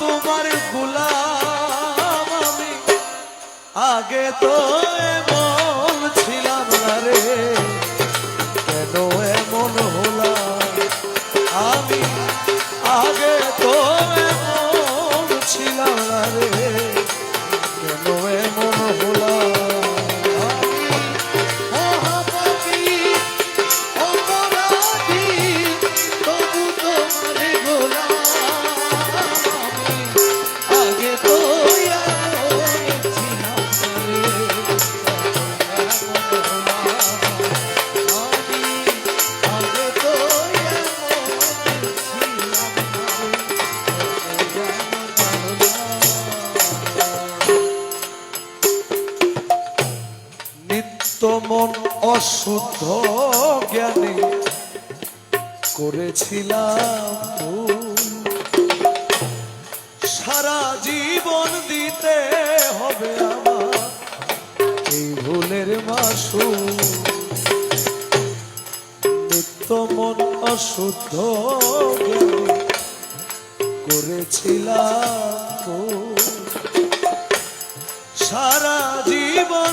তোমার গুলাম আমি। আগে তো এমন ছিলাম না রে। কেন এমন হলাম আমি? আগে মন অশুদ্ধ জ্ঞানে করেছিলাম সারা জীবন দিতে হবে আমার এই ভুলের মাসু নিত্য মন অশুদ্ধ জ্ঞানে করেছিলাম সারা জীবন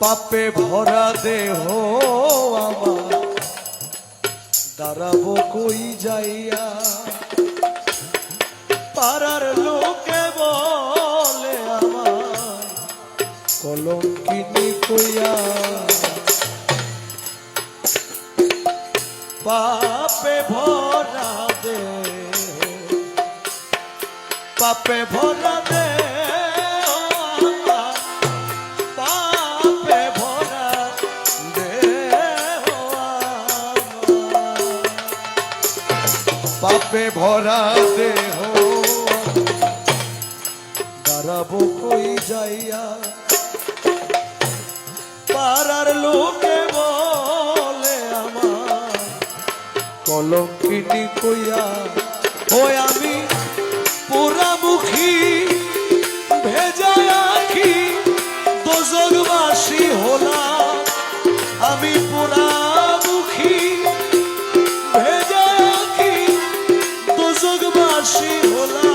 পাপে ভরা দেহ আমার। দাঁড়াবো কই যাইয়া? পাড়ার লোকে বলে আমার, কলঙ্কিনি কইয়া। পাপে ভরা দে পাপে ভরা দে পাপে ভরা দেহ। দাঁড়াবো কই যাইয়া? পাড়ার লোকে বলে আমার কলঙ্কিনি কইয়া ওই আমি খুশি হলাম।